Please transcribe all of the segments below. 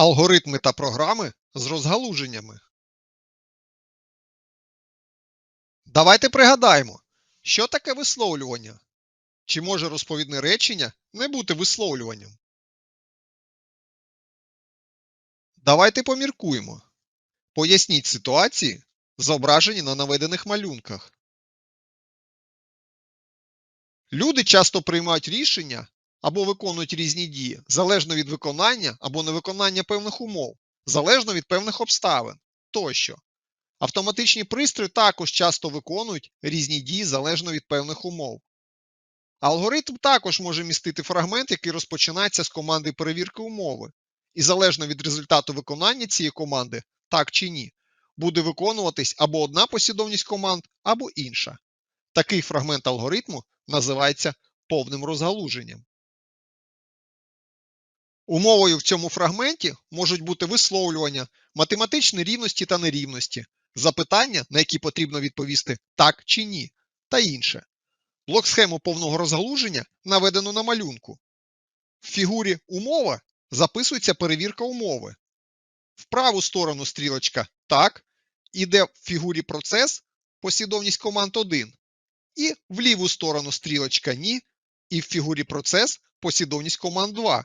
Алгоритми та програми з розгалуженнями. Давайте пригадаємо, що таке висловлювання. Чи може розповідне речення не бути висловлюванням? Давайте поміркуємо. Поясніть ситуації, зображені на наведених малюнках. Люди часто приймають рішення або виконують різні дії залежно від виконання або невиконання певних умов, залежно від певних обставин тощо. Автоматичні пристрої також часто виконують різні дії залежно від певних умов. Алгоритм також може містити фрагмент, який розпочинається з команди перевірки умови, і залежно від результату виконання цієї команди, так чи ні, буде виконуватись або одна послідовність команд, або інша. Такий фрагмент алгоритму називається повним розгалуженням. Умовою в цьому фрагменті можуть бути висловлювання, математичні рівності та нерівності, запитання, на які потрібно відповісти так чи ні, та інше. Блок схему повного розгалуження наведено на малюнку. В фігурі умова записується перевірка умови. В праву сторону стрілочка так, іде в фігурі процес послідовність команд 1. І в ліву сторону стрілочка ні, і в фігурі процес послідовність команд 2.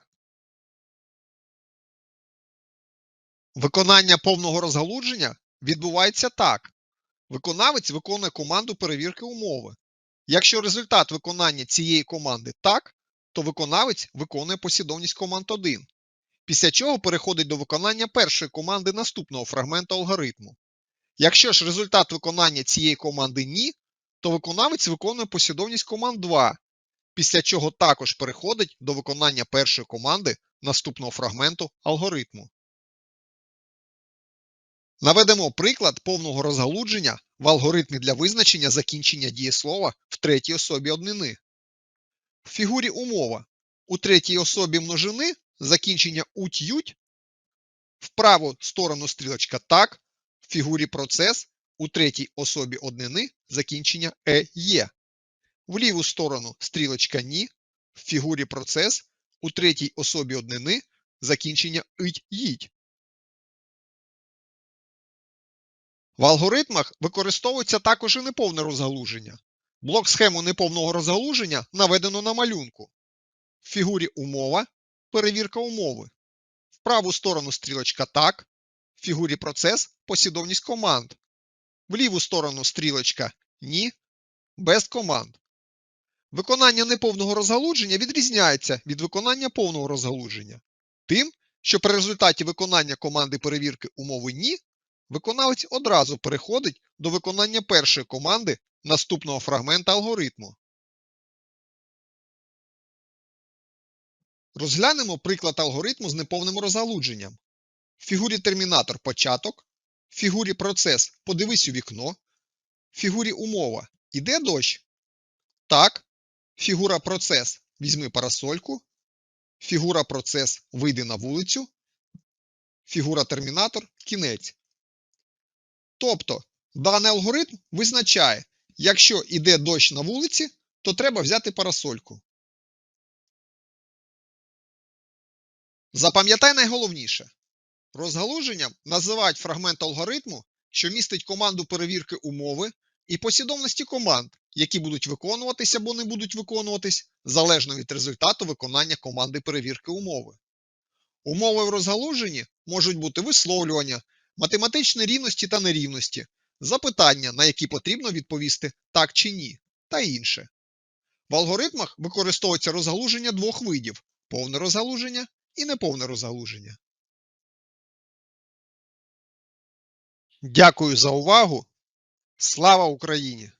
Виконання повного розгалудження відбувається так. Виконавець виконує команду перевірки умови. Якщо результат виконання цієї команди так, то виконавець виконує послідовність команд 1, після чого переходить до виконання першої команди наступного фрагменту алгоритму. Якщо ж результат виконання цієї команди ні, то виконавець виконує послідовність команд 2, після чого також переходить до виконання першої команди наступного фрагменту алгоритму. Наведемо приклад повного розгалудження в алгоритмі для визначення закінчення дієслова в третій особі однини. В фігурі умова у третій особі множини закінчення уть-ють, в праву сторону стрілочка так, в фігурі процес у третій особі однини закінчення е є. В ліву сторону стрілочка ні, в фігурі процес у третій особі однини закінчення ить-їдь. В алгоритмах використовується також і неповне розгалуження. Блок схему неповного розгалуження наведено на малюнку. В фігурі умова перевірка умови. В праву сторону стрілочка так, в фігурі процес послідовність команд. В ліву сторону стрілочка ні, без команд. Виконання неповного розгалудження відрізняється від виконання повного розгалудження. Тим, що при результаті виконання команди перевірки умови ні виконавець одразу переходить до виконання першої команди наступного фрагмента алгоритму. Розглянемо приклад алгоритму з неповним розгалудженням. В фігурі термінатор початок, в фігурі процес подивись у вікно, в фігурі умова іде дощ. Так, фігура процес візьми парасольку, фігура процес вийди на вулицю, фігура термінатор кінець. Тобто даний алгоритм визначає, якщо йде дощ на вулиці, то треба взяти парасольку. Запам'ятай найголовніше. Розгалуженням називають фрагмент алгоритму, що містить команду перевірки умови і послідовності команд, які будуть виконуватись або не будуть виконуватись залежно від результату виконання команди перевірки умови. Умови в розгалуженні можуть бути висловлювання, математичні рівності та нерівності, запитання, на які потрібно відповісти так чи ні, та інше. В алгоритмах використовується розгалуження двох видів повне розгалуження і неповне розгалуження. Дякую за увагу. Слава Україні!